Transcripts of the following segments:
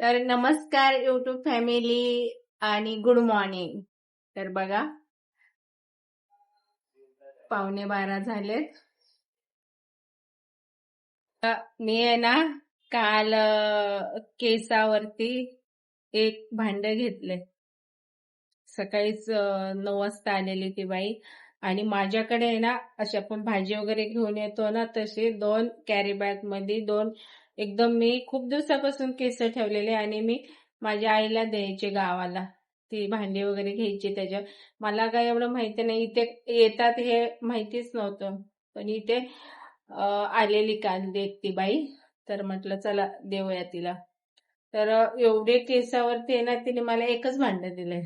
तर नमस्कार YouTube family आणि गुड मॉर्निंग तर बघा. पावणे बारा झालेत. मी आहे ना काल केसावरती एक भांड घेतले. सकाळीच नऊ वाजता आलेली ती बाई. आणि माझ्याकडे आहे ना अशी आपण भाजी वगैरे घेऊन येतो ना तसे दोन कॅरी बॅगमध्ये दोन एकदम मी खूप दिवसापासून केस ठेवलेले आणि मी माझ्या आईला द्यायचे गावाला. ती भांडी वगैरे घ्यायची त्याच्या मला काय एवढं माहिती नाही. इथे येतात हे माहितीच नव्हतं. पण इथे आलेली काल देत ती बाई. तर म्हटलं चला देऊया तिला. तर एवढे केसावरती आहे ना तिने मला एकच भांडं दिलंय.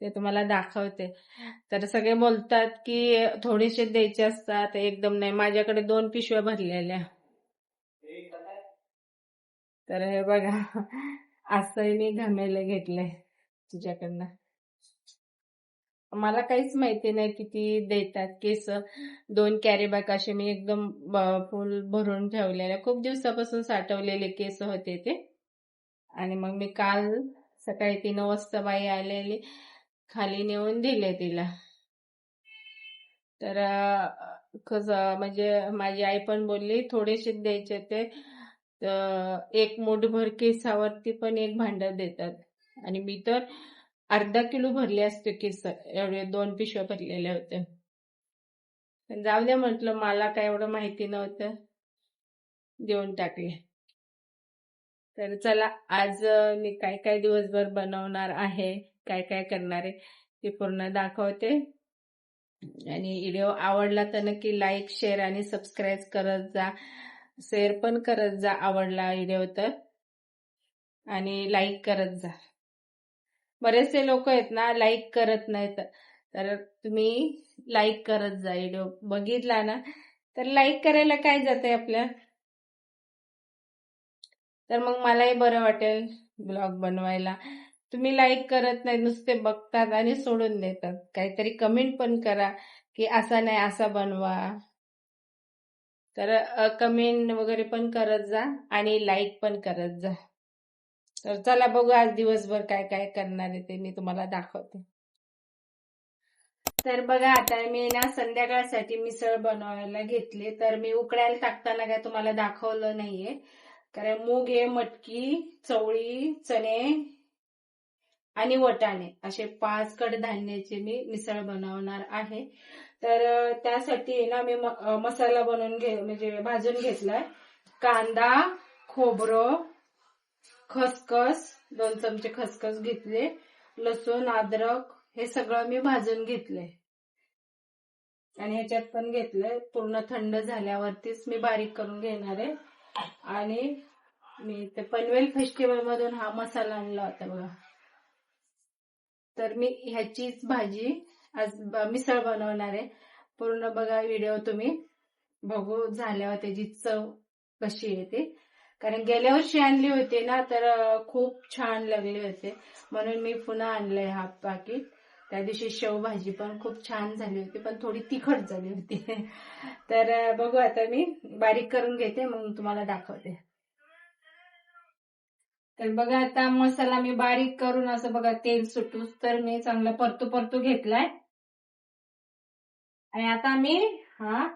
ते तुम्हाला दाखवते. तर सगळे बोलतात की थोडेसे द्यायचे असतात. एकदम नाही. माझ्याकडे दोन पिशव्या भरलेल्या. तर हे बघा असंही मी घमेले घेतले तुझ्याकडनं. मला काहीच माहिती नाही किती देतात केस. दोन कॅरी बॅग असे मी एकदम फुल भरून ठेवलेले. खूप दिवसापासून साठवलेले केस होते ते. आणि मग मी काल सकाळी तीन वाजता बाई आलेली खाली नेऊन दिले तिला. तर अं, कसं म्हणजे माझी आई पण बोलली थोडेसे द्यायचे ते एक मोठभर केसावरती पण एक भांडं देतात. आणि मी तर अर्धा किलो भरले असते केस एवढे दोन पिशव्या भरलेल्या होत्या. जाऊ द्या म्हटलं मला काय एवढं माहिती नव्हतं. देऊन टाकले. तर चला आज मी काय काय दिवसभर बनवणार आहे काय काय करणार आहे ते पूर्ण दाखवते. आणि व्हिडिओ आवडला तर नक्की लाईक शेअर आणि सबस्क्राईब करत जा. शेअर पण करत जा आवडला व्हिडिओ तर. आणि लाईक करत जा. बरेचसे लोक आहेत ना लाईक करत नाहीत. तर तुम्ही लाईक करत जा व्हिडिओ बघितला ना तर लाईक करायला काय जाते आपल्या तर मग मलाही बरं वाटेल ब्लॉग बनवायला. तुम्ही लाईक करत नाही नुसते बघतात आणि सोडून देतात. काहीतरी कमेंट पण करा की असा नाही असा बनवा. तर कमेंट वगैरे पण करत जा आणि लाईक पण करत जा. तर चला बघू आज दिवसभर काय काय करणार आहे ते मी तुम्हाला दाखवते. तर बघा आता मी ना संध्याकाळसाठी मिसळ बनवायला घेतली तर मी उकडायला टाकताना काय तुम्हाला दाखवलं नाहीये. कारण मूग आहे मटकी चवळी चणे आणि वटाणे असे पाच कडधान्याचे मी मिसळ बनवणार आहे. तर त्यासाठी ना मी मसाला बनवून घे म्हणजे भाजून घेतलाय. कांदा खोबरं खसखस दोन चमचे खसखस घेतले. लसूण अद्रक हे सगळं मी भाजून घेतले आणि ह्याच्यात पण घेतलंय. पूर्ण थंड झाल्यावरतीच मी बारीक करून घेणार आहे. आणि मी ते पनवेल फेस्टिवल मधून हा मसाला आणला होता बघा. तर मी ह्याचीच भाजी आज ब- मिसळ बनवणार आहे. पूर्ण बघा व्हिडिओ तुम्ही बघू झाल्यावर त्याची चव कशी येते कारण गेल्या वर्षी आणली होती ना तर खूप छान लागले होते. म्हणून मी पुन्हा आणलंय हा पाकिट त्या दिवशी शेवभाजी पण खूप छान झाली होती पण थोडी तिखट झाली होती. तर बघू आता मी बारीक करून घेते मग तुम्हाला दाखवते. तर बघा आता मसाला मी बारीक करून असं बघा तेल सुटूस तर मी चांगला परतू परतू घेतलाय. आणि आता मी हा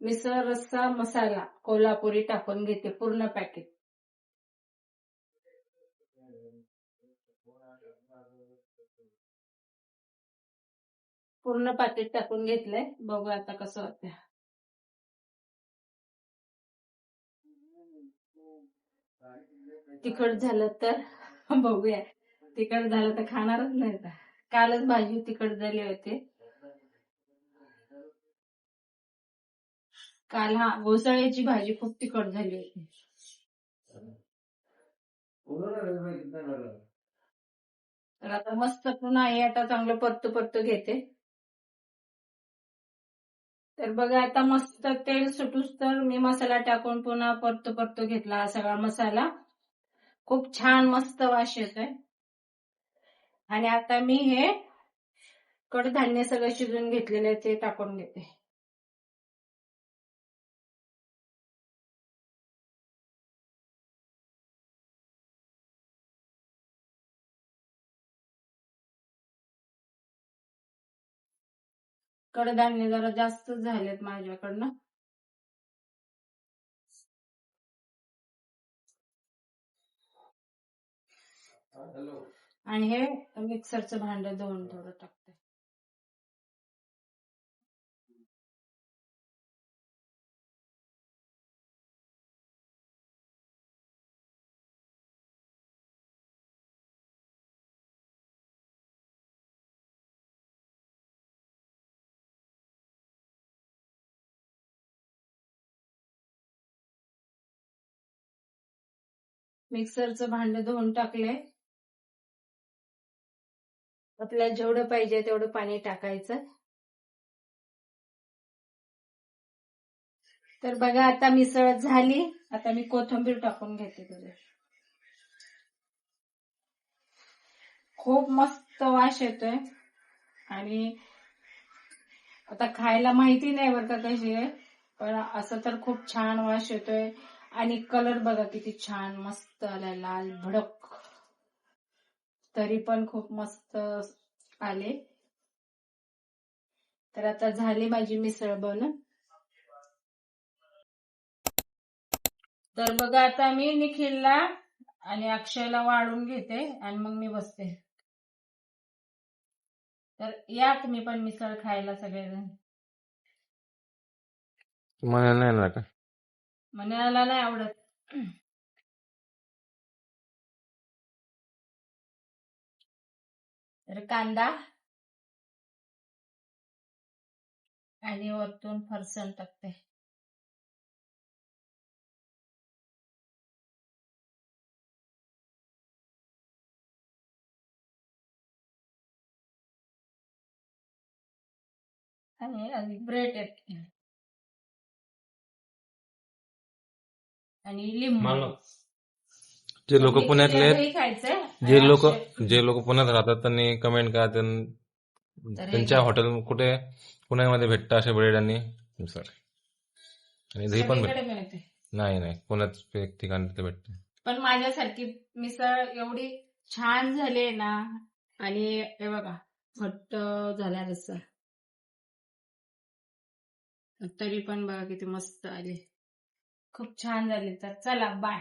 मिसळ रस्सा मसाला कोल्हापुरी टाकून घेते पूर्ण पॅकेट पूर्ण पॅकेट टाकून घेतलंय. बघू आता कसं होतं तिखट झालं तर बघूया. तिखट झालं तर खाणारच नाही आता. कालच भाजी तिखट झाली होती. काल हा घोसाळ्याची भाजी खूप तिखट झाली होती. तर आता मस्त पुन्हा हे आता चांगलं परतू परतू घेते. तर बघा आता मस्त तेल सुटूस तर मी मसाला टाकून पुन्हा परतू परतू घेतला सगळा मसाला. खूप छान मस्त वास येतोय. आणि आता मी हे कडधान्य सगळं शिजून घेतलेले ते टाकून घेते. कडधान्य जरा जास्तच झालेत माझ्याकडनं. आणि हे मिक्सरचं भांड धुवून थोडं टाकते. मिक्सरचं भांड धुवून टाकले. आपल्याला जेवढं पाहिजे तेवढं पाणी टाकायचं. तर बघा आता मिसळ झाली. आता मी कोथिंबीर टाकून घेते त्याच्यात खूप मस्त वास येतोय. आणि आता खायला माहिती नाही बरं का कशी आहे पण असं तर खूप छान वास येतोय. आणि कलर बघा किती छान मस्त आलाय लाल भडक. तरी पण खूप मस्त आले. तर आता झाली माझी मिसळ बनून. तर बघा आता मी निखिलला आणि अक्षयला वाढून घेते आणि मग मी बसते. तर या तुम्ही पण मिसळ खायला सगळेजण. मनाला नाही आवडत तर कांदा आणि वरतून फरसण टाकते. आणि आणि ब्रेड येत आणि लिंबू. जे लोक पुण्यातले आहेत जे लोक जे लोक पुण्यात राहतात त्यांनी कमेंट करा त्यांच्या. हॉटेल कुठे? पुण्यामध्ये भेटतं असे ब्रेड आणि मिसळ आणि दही पण नाही नाही. पुण्यात एक ठिकाणी तिथे भेटते. पण माझ्यासारखी मिसळ एवढी छान झाली ना आणि हे बघा घट्ट झाला रस्सा तरी पण बघा किती मस्त आली. खूप छान झाली. तर चला बाय